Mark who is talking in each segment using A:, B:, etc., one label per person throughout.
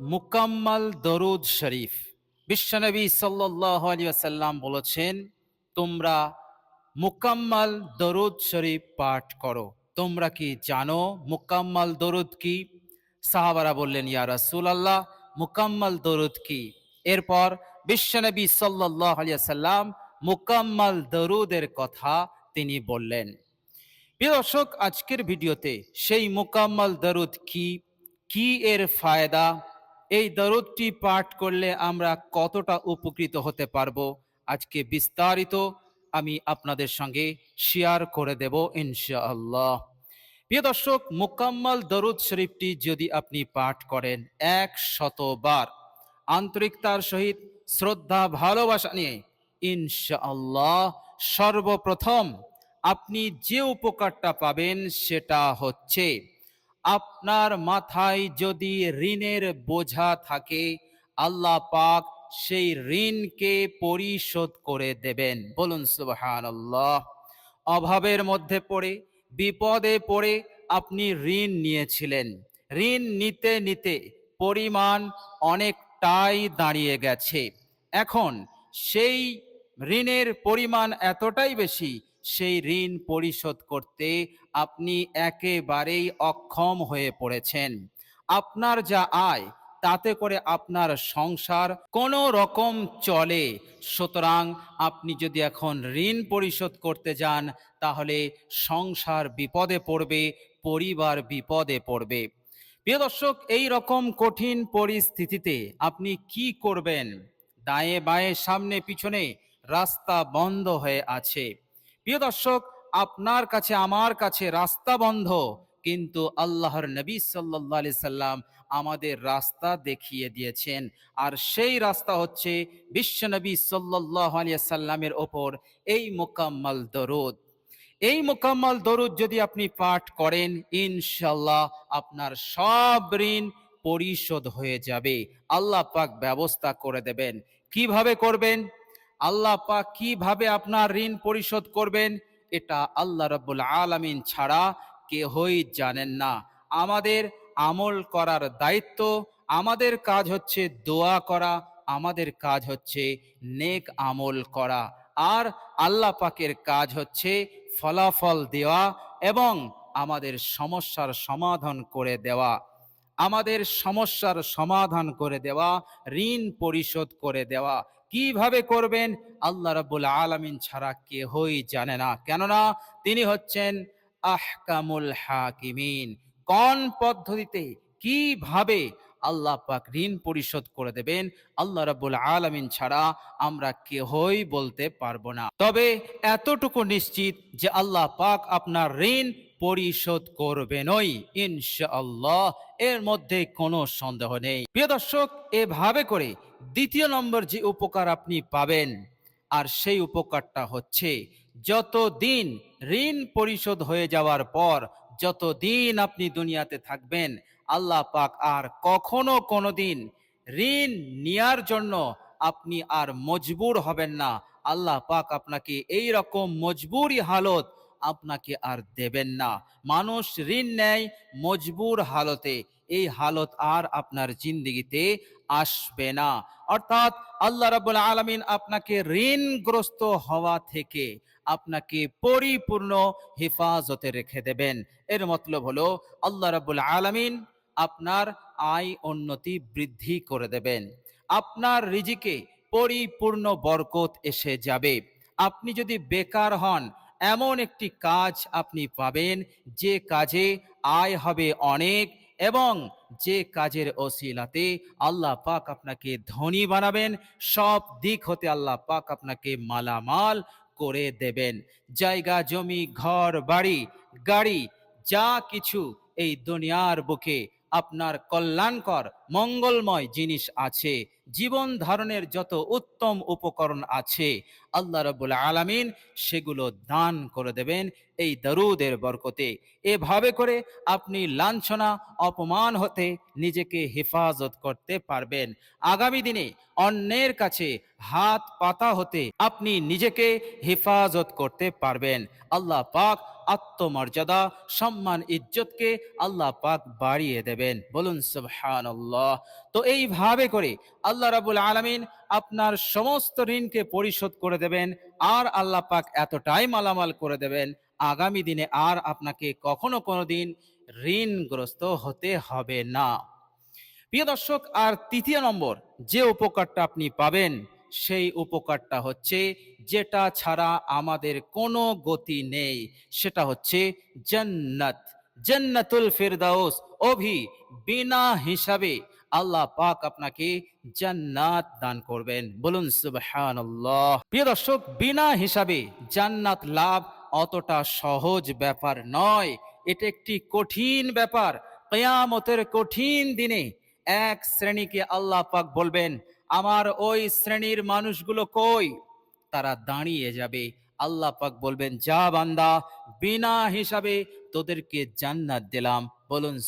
A: মুকাম্মাল দরুদ শরীফ। বিশ্বনবী সাল্লাহ আলিয়াল্লাম বলেছেন, তোমরা মুকাম্মাল দরুদ শরীফ পাঠ করো। তোমরা কি জানো মুকাম্মাল দরুদ কি? সাহাবারা বললেন, ইয়া রাসুল আল্লাহ মুকাম্মাল দরুদ কি? এরপর বিশ্বনবী সাল্লাহ আলিয়াল্লাম মুকাম্মাল দরুদের কথা তিনি বললেন। দর্শক, আজকের ভিডিওতে সেই মুকাম্মাল দরুদ কি? কি এর ফায়দা? এই দরুদটি পাঠ করলে আমরা কতটা উপকৃত হতে পারব? আজকে বিস্তারিত আমি আপনাদের সঙ্গে শেয়ার করে দেব ইনশাআল্লাহ। প্রিয় দর্শক, মোকাম্মল দরুদ শরীফটি যদি আপনি পাঠ করেন এক শতবার আন্তরিকতার সহিত, শ্রদ্ধা, ভালোবাসা নিয়ে, ইনশাআল্লাহ সর্বপ্রথম আপনি যে উপকারটা পাবেন সেটা হচ্ছে আপনার মাথায় যদি ঋণের বোঝা থাকে, আল্লাহ পাক সেই ঋণকে পরিশোধ করে দেবেন। বলুন, সুবহানাল্লাহ। অভাবের মধ্যে পড়ে, বিপদে পড়ে আপনি ঋণ নিয়েছিলেন। ঋণ নিতে নিতে পরিমাণ অনেকটাই দাঁড়িয়ে গেছে। এখন সেই ঋণের পরিমাণ এতটাই বেশি সেই ঋণ পরিশোধ করতে আপনি একেবারেই অক্ষম হয়ে পড়েছেন। আপনার যা আয়, তাতে করে আপনার সংসার কোনো রকম চলে। সুতরাং আপনি যদি এখন ঋণ পরিশোধ করতে যান, তাহলে সংসার বিপদে পড়বে, পরিবার বিপদে পড়বে। প্রিয় দর্শক, এই রকম কঠিন পরিস্থিতিতে আপনি কি করবেন? দায়ে বায়ে, সামনে পিছনে, রাস্তা বন্ধ হয়ে আছে। প্রিয় দর্শক, আপনার কাছে, আমার কাছে রাস্তা বন্ধ, কিন্তু আল্লাহর নবী সাল্লাহ আলি সাল্লাম আমাদের রাস্তা দেখিয়ে দিয়েছেন। আর সেই রাস্তা হচ্ছে বিশ্বনবী সাল্লাহ আলিয়া সাল্লামের ওপর এই মোকাম্মল দরুদ। এই মোকাম্মল দরুদ যদি আপনি পাঠ করেন ইনশাল্লাহ আপনার সব ঋণ পরিশোধ হয়ে যাবে। আল্লাহ পাক ব্যবস্থা করে দেবেন। কীভাবে করবেন? আল্লাহ পাক কীভাবে আপনার ঋণ পরিশোধ করবেন, এটা আল্লাহ রব্বুল আলামিন ছাড়া কেহই জানেন না। আমাদের আমল করার দায়িত্ব, আমাদের কাজ হচ্ছে দোয়া করা, আমাদের কাজ হচ্ছে নেক আমল করা। আর আল্লাহ পাকের কাজ হচ্ছে ফলাফল দেওয়া এবং আমাদের সমস্যার সমাধান করে দেওয়া। আমাদের সমস্যার সমাধান করে দেওয়া, ঋণ পরিশোধ করে দেওয়া। কীভাবে করবেন? আল্লাহ রাব্বুল আলামিন ছাড়া কেহই জানে না। কেননা তিনি হচ্ছেন আহকামুল হাকিমিন। কোন পদ্ধতিতে, কীভাবে আল্লাহ পাক ঋণ পরিশোধ করে দেবেন। আল্লাহ রাব্বুল আলামিন ছাড়া আমরা কেহই বলতে পারব না। তবে এতটুকু নিশ্চিত যে আল্লাহ পাক আপনার ঋণ পরিশোধ করবেনই ইনশাআল্লাহ। এর মধ্যে কোনো সন্দেহ নেই। প্রিয় দর্শক, এভাবে করে দ্বিতীয় নম্বর যে উপকার আপনি পাবেন, আর সেই উপকারটা হচ্ছে, যতদিন ঋণ পরিশোধ হয়ে যাওয়ার পর যতদিন আপনি দুনিয়াতে থাকবেন, আল্লাহ পাক আর কখনো কোনোদিন ঋণ নেয়ার জন্য আপনি আর মজবুর হবেন না। আল্লাহ পাক আপনাকে এই রকম মজবুরি হালত আপনাকে আর দেবেন না। মানুষ ঋণ নেয় মজবুর হালতে, এই হালত আর আপনার জিন্দিগিতে আসবে না। অর্থাৎ আল্লাহ রাবুল আলমিন আপনাকে ঋণগ্রস্ত হওয়া থেকে আপনাকে পরিপূর্ণ হেফাজতে রেখে দেবেন। এর মতলব হলো, আল্লাহ রাবুল আলমিন আপনার আয় উন্নতি বৃদ্ধি করে দেবেন। আপনার রিজিকে পরিপূর্ণ বরকত এসে যাবে। আপনি যদি বেকার হন, এমন একটি কাজ আপনি পাবেন, যে কাজে আয় হবে অনেক এবং যে কাজের ওসিলাতে আল্লাহ পাক আপনাকে ধনী বানাবেন। সব দিক হতে আল্লাহ পাক আপনাকে মালামাল করে দেবেন। জায়গা, জমি, ঘর, বাড়ি, গাড়ি, যা কিছু এই দুনিয়ার বুকে আপনার কল্যাণকর, মঙ্গলময় জিনিস আছে। জীবন ধারণের যত উত্তম উপকরণ আছে আল্লাহ রব্বুল আলামিন সেগুলো দান করে দেবেন এই দারুদের বরকতে। এভাবে করে আপনি লাঞ্ছনা, অপমান হতে নিজেকে হেফাজত করতে পারবেন। আগামী দিনে অন্যের কাছে হাত পাতা হতে আপনি নিজেকে হেফাজত করতে পারবেন। আল্লাহ পাক আত্মমর্যাদা, সম্মান, ইজ্জতকে আল্লাহ পাক বাড়িয়ে দেবেন। বলুন সুবহানাল্লাহ। তো এইভাবে করে আল্লাহ রাবুল আলামিন আপনার সমস্ত ঋণকে পরিশোধ করে দেবেন, আর আল্লাহ পাক এতটাই মালামাল করে দেবেন, আগামী দিনে আর আপনাকে কখনো কোনো দিন ঋণগ্রস্ত হতে হবে না। প্রিয় দর্শক, আর তৃতীয় নম্বর, যে উপকারটা আপনি পাবেন, সেই উপকারটা হচ্ছে যেটা ছাড়া আমাদের কোনো গতি নেই। সেটা হচ্ছে জান্নাত। জান্নাতুল ফিরদাউস, অভি, বিনা হিসাবে আল্লাহ পাক আপনাকে জান্নাত দান করবেন। বলুন সুবহানাল্লাহ। প্রিয় দর্শক, বিনা হিসাবে জান্নাত লাভ অতটা সহজ ব্যাপার নয়। এটা একটি কঠিন ব্যাপার। কেয়ামতের কঠিন দিনে এক শ্রেণীকে আল্লাহ পাক বলবেন, আমার ওই শ্রেণির মানুষগুলো কই? তারা দাঁড়িয়ে যাবে। আল্লাহ পাক বলবেন, যা বান্দা, বিনা হিসাবে তোদেরকে জান্নাত দিলাম। বলুন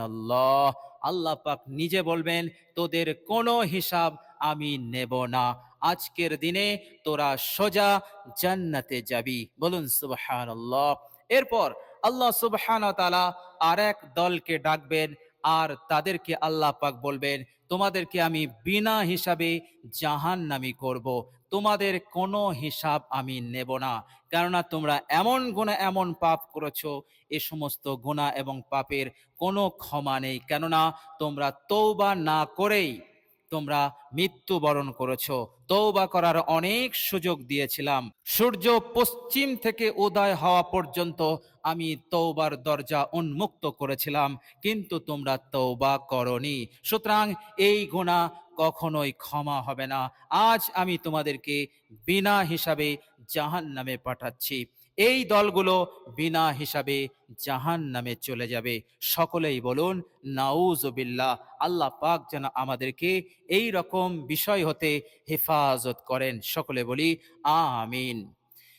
A: আল্লাহ পাক নিজে বলবেন, তোদের কোনো হিসাব আমি নেব না। আজকের দিনে তোরা সোজা জান্নাতে যাবি। বলুন সুবহান এরপর আল্লাহ সুবহান তালা আর এক দলকে ডাকবেন, আর তাদেরকে আল্লাহ পাক বলবেন তোমাদেরকে আমি বিনা হিসাবে জাহান নামি করব। তোমাদের কোনো হিসাব আমি নেব না। কেননা তোমরা এমন গুণা এমন পাপ করেছ, এ সমস্ত গুণা এবং পাপের কোনো ক্ষমা নেই। কেননা তোমরা তৌবা না করেই তোমরা মৃত্যুবরণ করেছ। তৌবা করার অনেক সুযোগ দিয়েছিলাম। সূর্য পশ্চিম থেকে উদয় হওয়া পর্যন্ত আমি তৌবার দরজা উন্মুক্ত করেছিলাম, কিন্তু তোমরা তৌবা করনি। সুতরাং এই গুণা কখনোই ক্ষমা হবে না। আজ আমি তোমাদেরকে বিনা হিসাবে জাহান নামে পাঠাচ্ছি। এই দলগুলো বিনা হিসাবে জাহান নামে চলে যাবে। সকলেই বলুন নাউজবিল্লা আল্লাহ পাক যেন আমাদেরকে এই রকম বিষয় হতে হেফাজত করেন। সকলে বলি, আমিন।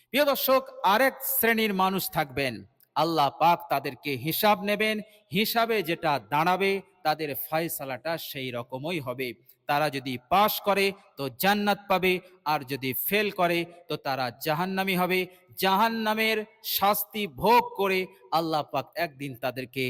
A: প্রিয় দর্শক, আরেক শ্রেণির মানুষ থাকবেন। আল্লাহ পাক তাদেরকে হিসাব নেবেন। হিসাবে যেটা দাঁড়াবে, তাদের ফয়সালাটা সেই রকমই হবে। তারা যদি পাশ করে, তো জান্নাত পাবে। আর যদি ফেল করে, তো তারা জাহান্নামি হবে। জাহান্নামের শাস্তি ভোগ করে আল্লাহ পাক একদিন তাদেরকে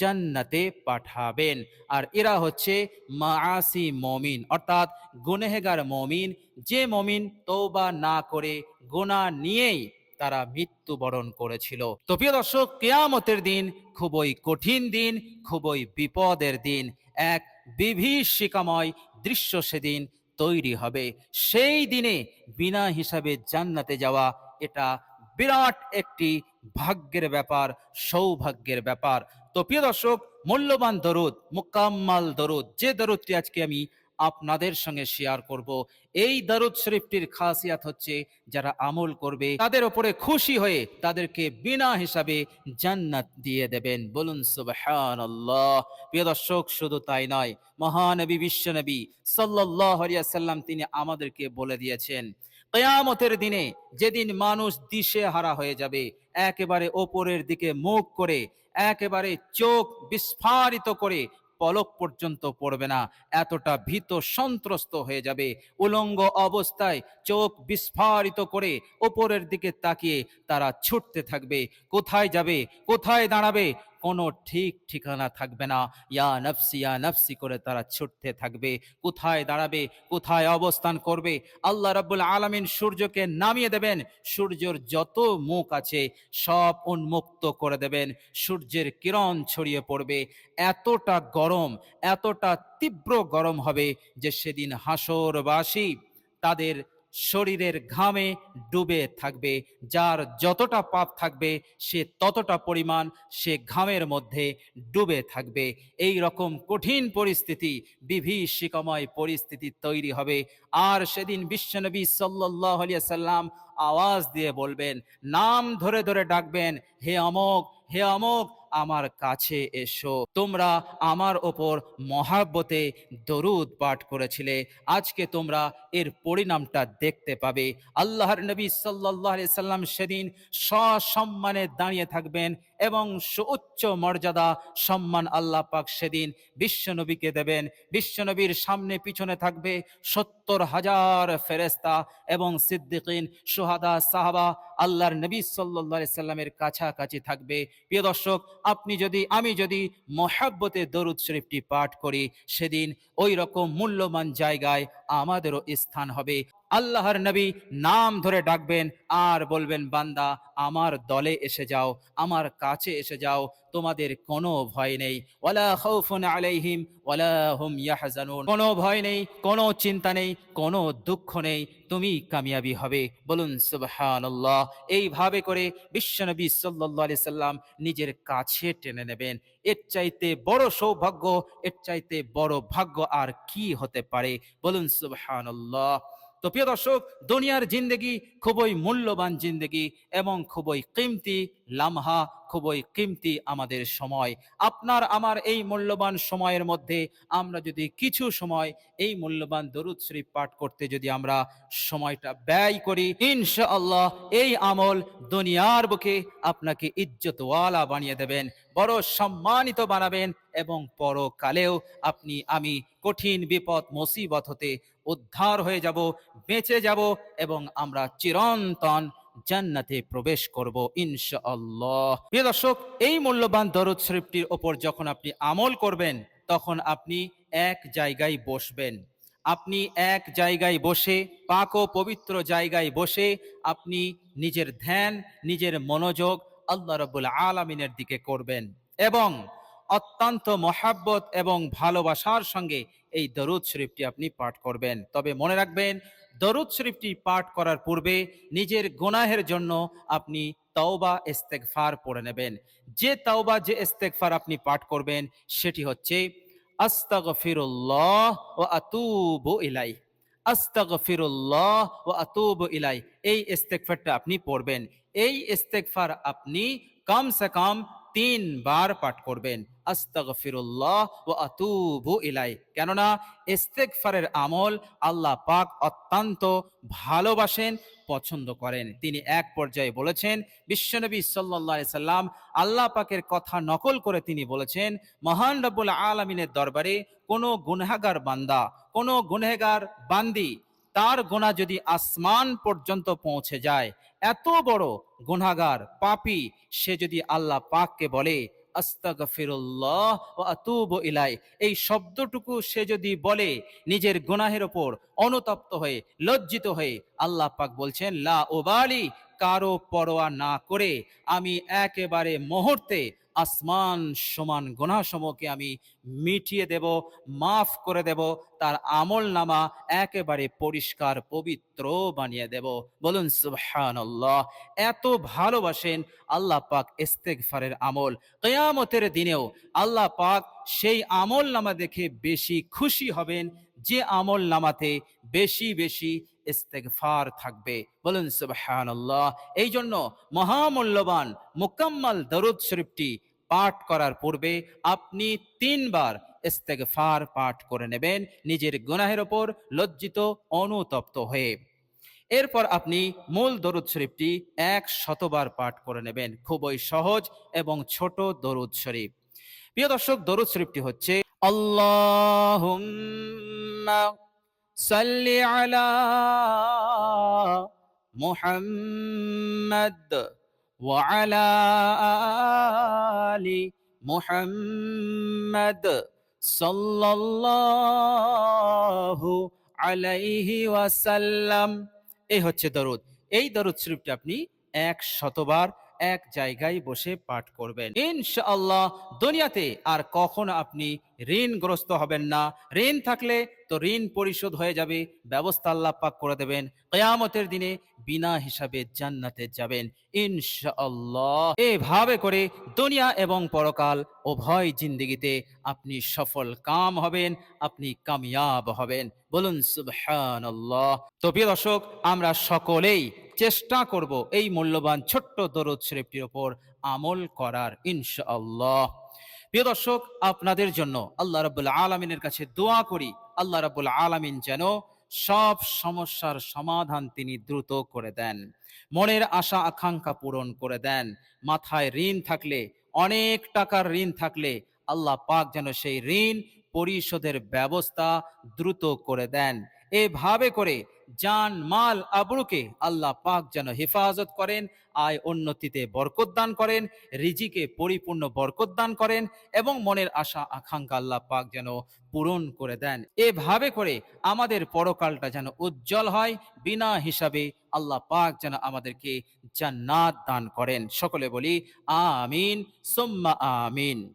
A: জান্নাতে পাঠাবেন। আর এরা হচ্ছে মাআসি মমিন, অর্থাৎ গুনেহেগার মমিন। যে মমিন তৌবা না করে গোনা নিয়েই তারা মৃত্যুবরণ করেছিল। তো প্রিয় দর্শক, কেয়ামতের দিন খুবই কঠিন দিন, খুবই বিপদের দিন। এক বিভীষিকাময় দৃশ্য সেদিন তৈরি হবে। সেই দিনে বিনা হিসাবে জান্নাতে যাওয়া, এটা বিরাট একটি ভাগ্যের ব্যাপার, সৌভাগ্যের ব্যাপার। তো প্রিয় দর্শক, মূল্যবান দরুদ, মুকাম্মাল দরুদ, যে দরুদটি আজকে আমি আপনাদের সঙ্গে শেয়ার করব। এই দারুদ শরীফটির খাসিয়াত হচ্ছে, যারা আমল করবে, তাদের ওপরে খুশি হয়ে তাদেরকে বিনা হিসাবে জান্নাত দিয়ে দেবেন। বলুন, সুবহানাল্লাহ। প্রিয় দর্শক, শুধু তাই নয়, মহানবী, বিশ্বনবী আলাইহি সাল্লাম তিনি আমাদেরকে বলে দিয়েছেন, কেয়ামতের দিনে যেদিন মানুষ দিশে হারা হয়ে যাবে, একেবারে ওপরের দিকে মুখ করে, একেবারে চোখ বিস্ফারিত করে পলক পর্যন্ত পড়বে না, এতটা ভীত সন্ত্রস্ত হয়ে যাবে। উলঙ্গ অবস্থায় চোখ বিস্ফারিত করে ওপরের দিকে তাকিয়ে তারা ছুটতে থাকবে। কোথায় যাবে? কোথায় দাঁড়াবে? কোনো ঠিক ঠিকানা থাকবে না। ইয়া নফসি ইয়া নফসি করে তারা ছুটতে থাকবে। কোথায় দাঁড়াবে? কোথায় অবস্থান করবে? আল্লাহ রাব্বুল আলামিন সূর্যকে নামিয়ে দেবেন। সূর্যর যত মুখ আছে সব উন্মুক্ত করে দেবেন। সূর্যের কিরণ ছড়িয়ে পড়বে। এতটা গরম, এতটা তীব্র গরম হবে যে সেদিন হাসরবাসী তাদের শরীরের ঘামে ডুবে থাকবে, যার যতটা পাপ থাকবে, সে ততটা পরিমাণ সে ঘামের মধ্যে ডুবে থাকবে। এই রকম কঠিন পরিস্থিতি, বিভীষিকাময় পরিস্থিতি তৈরি হবে। আর সেদিন বিশ্বনবী সাল্লাহ সাল্লাম আওয়াজ দিয়ে বলবেন, নাম ধরে ধরে ডাকবেন, হে অমক হে অমক আমার কাছে এসো। তোমরা আমার ওপর মহাব্বতে দরুদ পাঠ করেছিলে। আজকে তোমরা এর পরিণামটা দেখতে পাবে। আল্লাহর নবী সাল্লাহ সাল্লাম সেদিন সসম্মানে দাঁড়িয়ে থাকবেন এবং সুউচ্চ মর্যাদা, সম্মান আল্লাহ পাক সেদিন বিশ্বনবীকে দেবেন। বিশ্বনবীর সামনে পিছনে থাকবে সত্তর হাজার ফেরেস্তা এবং সিদ্দিকিন, সোহাদা, সাহাবা। আল্লাহর নবী সাল্লাহ সাল্লামের কাছাকাছি থাকবে। প্রিয় দর্শক, আপনি যদি, আমি যদি মহাব্বতে দরুদ শরীফটি পাঠ করি, সেদিন ওই রকম মূল্যবান জায়গায় আমাদেরও স্থান হবে। আল্লাহর নবী নাম ধরে ডাকবেন আর বলবেন, বান্দা, আমার দলে এসে যাও, আমার কাছে এসে যাও, তোমাদের কোনো ভয় নেই। ওয়ালা খাউফুন আলাইহিম, ওয়ালা হুম ইয়াহজানুন। কোনো ভয় নেই, কোনো চিন্তা নেই, কোনো দুঃখ নেই, তুমি কামিয়াবি হবে। বলুন, সুবহানাল্লাহ। এইভাবে করে বিশ্বনবী সাল্লাল্লাহু আলাইহি সাল্লাম নিজের কাছে টেনে নেবেন। এর চাইতে বড় সৌভাগ্য, এর চাইতে বড় ভাগ্য আর কি হতে পারে? বলুন, সুবহানাল্লাহ। তো প্রিয় দর্শক দুনিয়ার জিন্দেগি খুবই মূল্যবান জিন্দেগি এবং খুবই কিমতি লামহা খুবই কিমতি আমাদের সময়। আপনার আমার এই মূল্যবান সময়ের মধ্যে আমরা যদি কিছু সময় এই মূল্যবান দরুদ শরীফ পাঠ করতে যদি আমরা সময়টা ব্যয় করি, ইনশাআল্লাহ এই আমল দুনিয়ার বুকে আপনাকে ইজ্জতওয়ালা বানিয়ে দেবেন, বড় সম্মানিত বানাবেন এবং পরকালেও আপনি, আমি কঠিন বিপদ, মুসিবত হতে উদ্ধার হয়ে যাব, বেঁচে যাব এবং আমরা চিরন্তন জান্নাতে প্রবেশ করব, ইনশাআল্লাহ। প্রিয় দর্শক, এই মূল্যবান দরুদ শরীফটির ওপর যখন আপনি আমল করবেন, তখন আপনি এক জায়গায় বসবেন। আপনি এক জায়গায় বসে, পাক ও পবিত্র জায়গায় বসে আপনি নিজের ধ্যান, নিজের মনোযোগ আল্লাহ রব্বুল আলমিনের দিকে করবেন এবং অত্যন্ত মহাব্বত এবং ভালোবাসার সঙ্গে এই দরুদ শরীফটি আপনি পাঠ করবেন। তবে মনে রাখবেন দরুদ শরীফটি পাঠ করার পূর্বে নিজের গুনাহের জন্য আপনি তওবা, ইস্তেগফার পড়ে নেবেন। যে তওবা, যে ইস্তেগফার আপনি পাঠ করবেন, সেটি হচ্ছে, আস্তাগফিরুল্লাহ ও আতুবু ইলাই আস্তাগফিরুল্লাহ ও আতুবু ইলাই এই ইস্তেগফারটা আপনি পড়বেন। এই ইস্তেগফার আপনি কম সে কম তিনবার পাঠ করবেন। আস্তাগফিরুল্লাহ ও আতুবু ইলাই কেননা ইস্তেগফারের আমল আল্লাহ পাক অত্যন্ত ভালোবাসেন, পছন্দ করেন। তিনি এক পর্যায়ে বলেছেন, বিশ্বনবী আলাইহি সাল্লাম আল্লাহ পাকের কথা নকল করে তিনি বলেছেন, মহান রব্বুল আলামিনের দরবারে কোনো গুনহাগার বান্দা, কোনো গুনহেগার বান্দি, তার গোনা যদি আসমান পর্যন্ত পৌঁছে যায়, এত বড় গুনাগার পাপী, সে যদি আল্লাহ পাককে বলে আস্তাগফিরুল্লাহ ও আতুবু ইলাই এই শব্দটুকু সে যদি বলে, নিজের গুনাহের ওপর অনুতপ্ত হয়ে, লজ্জিত হয়ে, আল্লাহ পাক বলছেন, লা ওবালি কারও পরোয়া না করে, আমি একেবারে মুহূর্তে আসমান সমান গুনাসমূহকে আমি মিটিয়ে দেব, মাফ করে দেব, তার আমল নামা একেবারে পরিষ্কার, পবিত্র বানিয়ে দেব। বলুন, সুবহানাল্লাহ। এত ভালোবাসেন আল্লাহ পাক ইস্তেগফারের আমল। কিয়ামতের দিনেও আল্লাহ পাক সেই আমল নামা দেখে বেশি খুশি হবেন যে আমল নামাতে বেশি বেশি ইস্তেগফার থাকবে। বলুন, সুবহানাল্লাহ। এই জন্য মহামূল্যবান মুকাম্মাল দরুদ শরীফটি পাঠ করার পূর্বে আপনি তিনবার ইস্তেগফার পাঠ করে নেবেন, নিজের গুনাহের ওপর লজ্জিত, অনুতপ্ত হয়ে। এরপর আপনি মূল দরুদ শরীফটি এক শতবার পাঠ করে নেবেন। খুবই সহজ এবং ছোট দরুদ শরীফ। প্রিয় দর্শক, দরুদ শরীফটি হচ্ছে আল্লাহুম্মা মুহাম্মাদ ওয়া আলা আলি মুহাম্মাদ সাল্লাল্লাহু আলাইহি ওয়াসাল্লাম। এই হচ্ছে দরুদ। এই দরুদ শরীফটি আপনি এক শতবার এক জায়গায় বসে পাঠ করবেন। ইনশাআল্লাহ দুনিয়াতে আর কখনো আপনি ঋণগ্রস্ত হবেন না। ঋণ থাকলে তো ঋণ পরিশোধ হয়ে যাবে, ব্যবস্থা আল্লাহ পাক করে দেবেন। কেয়ামতের দিনে বিনা হিসাবে জান্নাতে যাবেন, ইনশাআল্লাহ। এভাবে করে দুনিয়া এবং পরকাল উভয় জিন্দিগিতে আপনি সফল কাম হবেন, আপনি কামিয়াব হবেন। বলুন, সুবহানাল্লাহ। তো প্রিয় দর্শক, আমরা সকলেই চেষ্টা করব এই মূল্যবান ছোট্ট দরুদ শরীফটির ওপর আমল করার, ইনশাআল্লাহ। প্রিয় দর্শক, আপনাদের জন্য আল্লাহ রাব্বুল আলামিনের কাছে দোয়া করি, আল্লাহ রাব্বুল আলামিন যেন সব সমস্যার সমাধান তিনি দ্রুত করে দেন, মনের আশা আকাঙ্ক্ষা পূরণ করে দেন, মাথায় ঋণ থাকলে, অনেক টাকার ঋণ থাকলে আল্লাহ পাক যেন সেই ঋণ পরিশোধের ব্যবস্থা দ্রুত করে দেন। এভাবে করে জান, মাল, আবরুকে আল্লাহ পাক যেন হেফাজত করেন, আয় উন্নতিতে বরকত দান করেন, রিজিকে পরিপূর্ণ বরকত দান করেন এবং মনের আশা, আকাঙ্ক্ষা আল্লাহ পাক যেন পূরণ করে দেন। এভাবে করে আমাদের পরকালটা যেন উজ্জ্বল হয়, বিনা হিসাবে আল্লাহ পাক যেন আমাদেরকে জান্নাত দান করেন। সকলে বলি, আমিন, সুম্মা আমিন।